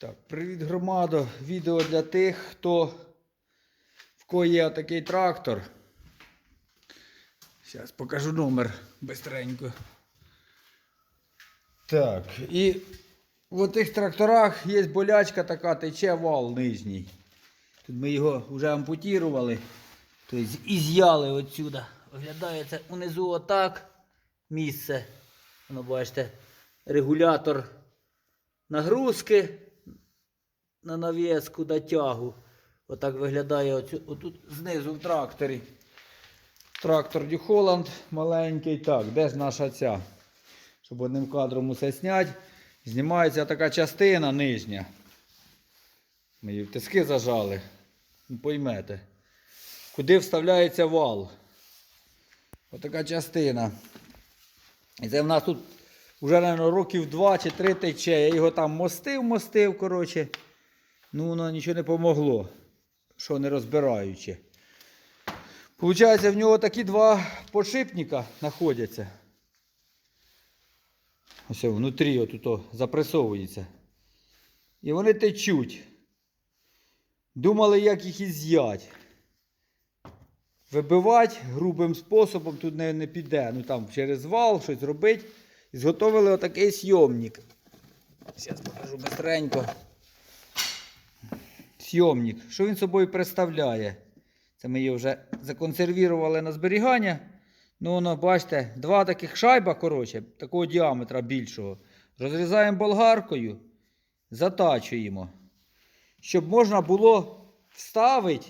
Так, привіт, громадо. Відео для тих, хто в кого є такий трактор. Зараз покажу номер бистренько. Так, і в тих тракторах є болячка така, тече вал нижній. Тут ми його вже ампутірували. Тобто і з'яли отсюда. Виглядає унизу отак місце. Воно бачите, регулятор нагрузки на нав'язку до тягу. Отак виглядає оцю, отут знизу в тракторі. Трактор Holland маленький. Так, де ж наша ця? Щоб одним кадром усе зняти. Знімається така частина нижня. Ми її в тиски зажали. Ну, поймете. Куди вставляється вал. Отака частина. І це в нас тут вже, мабуть, років два чи три тече. Я його там мостив, мостив, коротше. Ну, воно нічого не помогло. Що не розбираючи. Получається, в нього такі два подшипника знаходяться. Ось внутрі отут запресовується. І вони течуть. Думали, як їх із'ять. Вибивати грубим способом тут не, не піде. Ну там через вал щось робити. І зготовили отакий сйомник. Зараз покажу быстренько. Сйомник. Що він собою представляє? Це ми його вже законсервірували на зберігання. Ну, воно, бачите, два таких шайба, коротше, такого діаметра більшого. Розрізаємо болгаркою, затачуємо. Щоб можна було вставити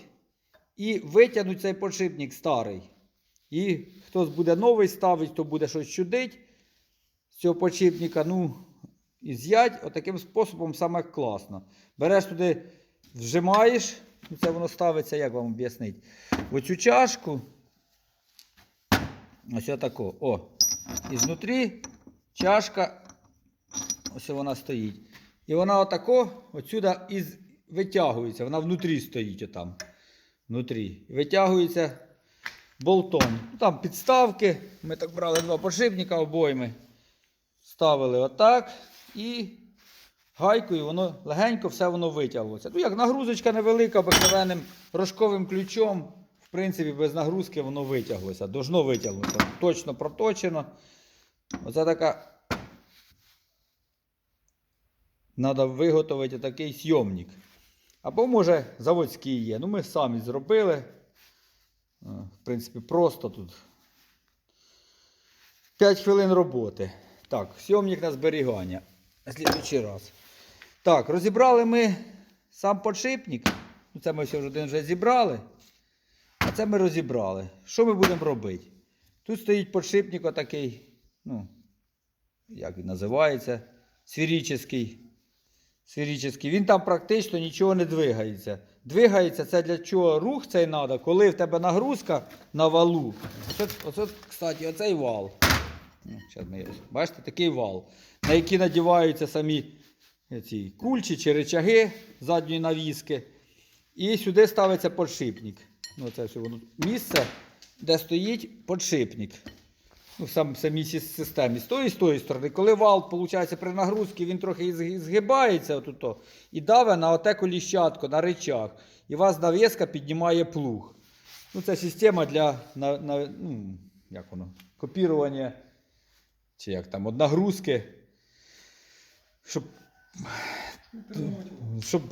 і витягнути цей подшипник старий. І хтось буде новий ставити, то буде щось чудить з цього подшипника. Ну, і з'ять отаким способом саме класно. Береш туди, вжимаєш, це воно ставиться, як вам об'яснити, оцю чашку. Ось отако. О. І знутрі чашка. Ось вона стоїть. І вона отако отсюди із витягується. Вона внутрі стоїть отам. Внутрі. Витягується болтом. Там підставки. Ми так брали два подшипника обойми. Ставили отак. І гайкою воно легенько все воно витягувалося. Ну, як нагрузочка невелика, обикновенним рожковим ключом. В принципі, без нагрузки воно витяглося. Должно витягнутися. Точно проточено. Оце така. Треба виготовити такий сйомник. Або, може, заводський є. Ну, ми самі зробили. Е, В принципі, просто тут. 5 хвилин роботи. Так, сйомник на зберігання. На слідуючий раз. Так, розібрали ми сам подшипник. Ну, Це ми все вже зібрали. А це ми розібрали. Що ми будемо робити? Тут стоїть подшипник отакий, ну, як він називається, сферичний. Сферичний. Він там практично нічого не двигається. Двигається це для чого рух цей треба, коли в тебе нагрузка на валу. Оце, оце кстати, оцей вал. Ну, бачите, такий вал, на який надіваються самі ці кульчі чи речаги задньої навіски. І сюди ставиться подшипник. Ну, це все воно місце, де стоїть подшипник. Ну, в сам, самій системі. З тої з тої сторони. Коли вал, виходить, при нагрузці, він трохи згибається отуто, і даве на оте коліщатко, на речах. І у вас навіска піднімає плуг. Ну, це система для на, на, ну, як воно, копірування, чи як там, нагрузки. Щоб, щоб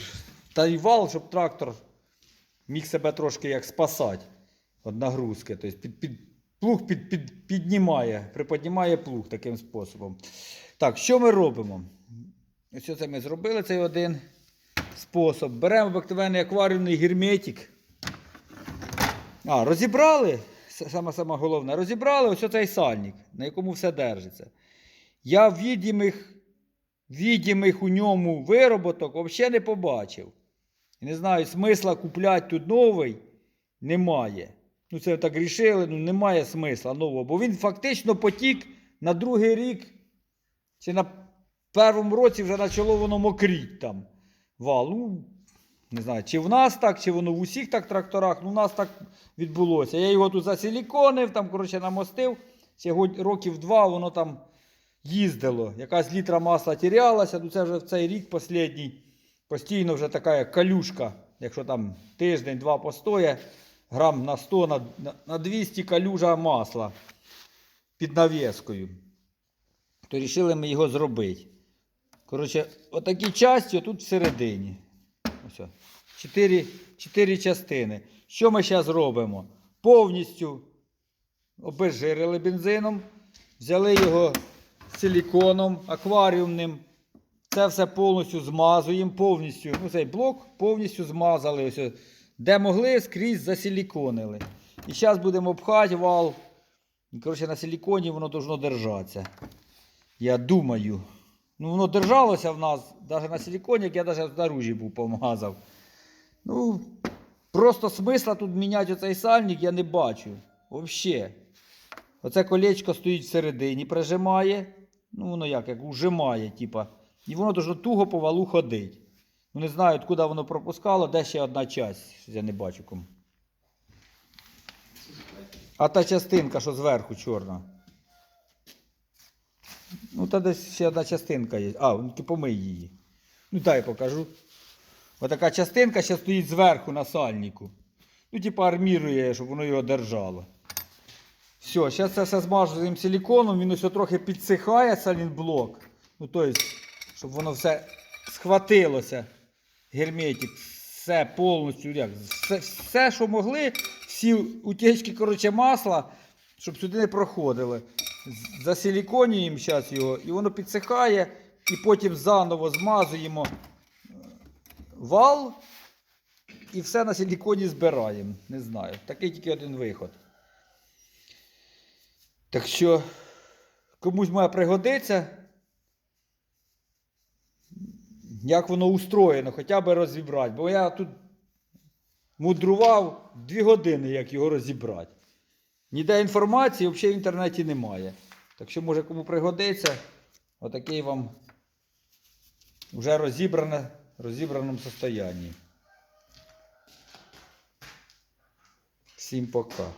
та й вал, щоб трактор міг себе трошки як спасати від нагрузки. Тобто під, під, плуг під, під, піднімає, приподнімає плуг таким способом. Так, що ми робимо? Ось це ми зробили цей один спосіб. Беремо обикновений акваріумний герметик. А, розібрали. С- Саме саме головне, розібрали ось цей сальник, на якому все держиться. Я відімих, відімих у ньому вироботок взагалі не побачив. Не знаю, смисла купляти тут новий немає. Ну, це так рішили, ну немає смисла нового. Бо він фактично потік на другий рік, чи на першому році вже почало воно мокріть там. Вал. Ну, не знаю, чи в нас так, чи воно в усіх так тракторах. Ну, у нас так відбулося. Я його тут засиліконив, там, коротше, намостив. Год- років два воно там їздило. Якась літра масла тірялася, ну це вже в цей рік останній Постійно вже така як калюшка, якщо там тиждень-два постоє, грам на 100, на, на- на 200 калюжа масла під навіскою. То вирішили ми його зробити. Коротше, отакі часті тут всередині. Ось. Чотири, чотири частини. Що ми зараз робимо? Повністю обезжирили бензином, взяли його силіконом акваріумним. Це все повністю змазуємо, повністю. Ну, цей блок повністю змазали. Ось, де могли, скрізь засиліконили. І зараз будемо пхати вал. Коротше, на силіконі воно должно держатися. Я думаю. Ну, воно держалося в нас, навіть на силіконі, я навіть наружі був помазав. Ну, просто смисла тут міняти оцей сальник я не бачу. Взагалі. Оце колечко стоїть всередині, прижимає. Ну, воно як, як ужимає, типа. І воно дуже туго по валу ходить. Ну, не знаю, куди воно пропускало, де ще одна часть. Щось Я не бачу кому. А та частинка, що зверху чорна. Ну, та десь ще одна частинка є. А, ну ти помий її. Ну, дай покажу. Отака частинка ще стоїть зверху на сальнику. Ну, типа армірує, щоб воно його держало. Все, зараз це все змажуємо силіконом, він ось трохи підсихає салінблок. Ну, тобто, щоб воно все схватилося. Герметик, все повністю. Як, все, все, що могли, всі утічки коротше, масла, щоб сюди не проходили. Засиліконюємо зараз його, і воно підсихає, і потім заново змазуємо е, вал і все на силіконі збираємо. Не знаю. Такий тільки один виход. Так що комусь має пригодиться, як воно устроєно, хоча б розібрати. Бо я тут мудрував дві години, як його розібрати. Ніде інформації взагалі в інтернеті немає. Так що, може, кому пригодиться, отакий вам вже розібране, розібраному состоянні. Всім пока.